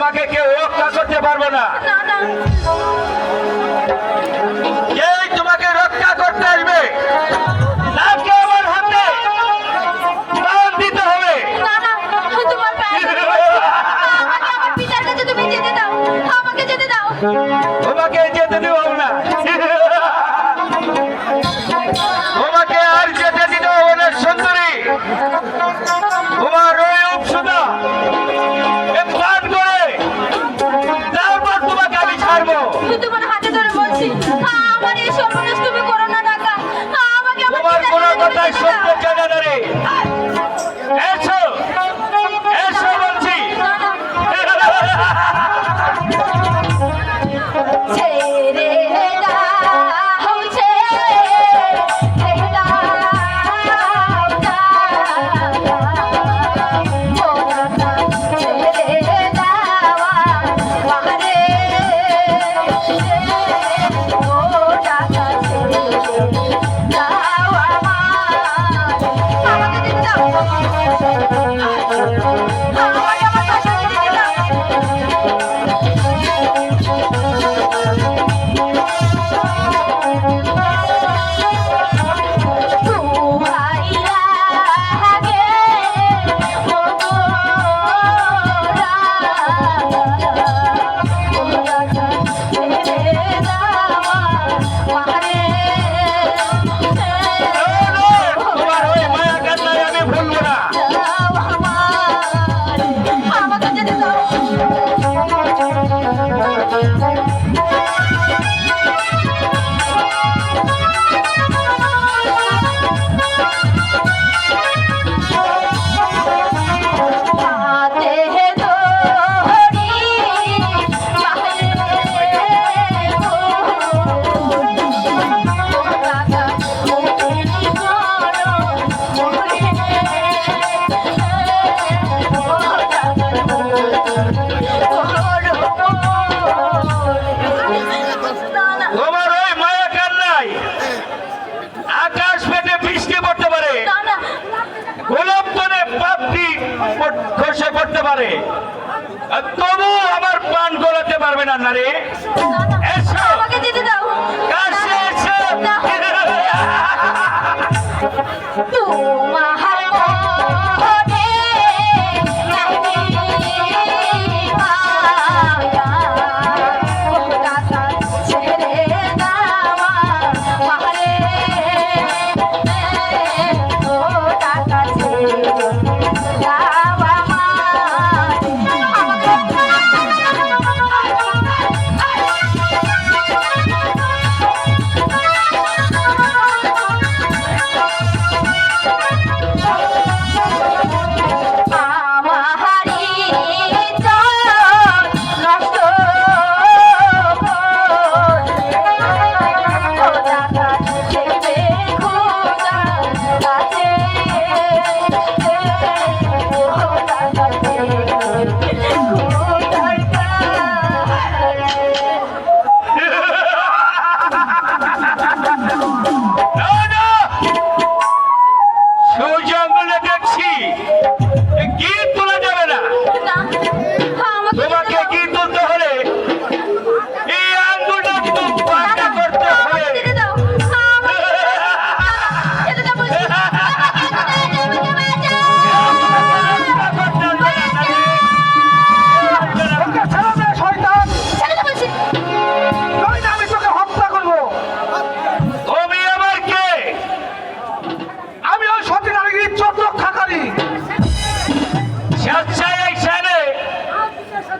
তোমাকে কেউ রক্ষা করতে পারবে না। Thank you. Thank you. খসে পড়তে পারে। তবু আমার প্রাণ গলাতে পারবে না নারী। এসো।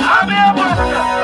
Abre a boca!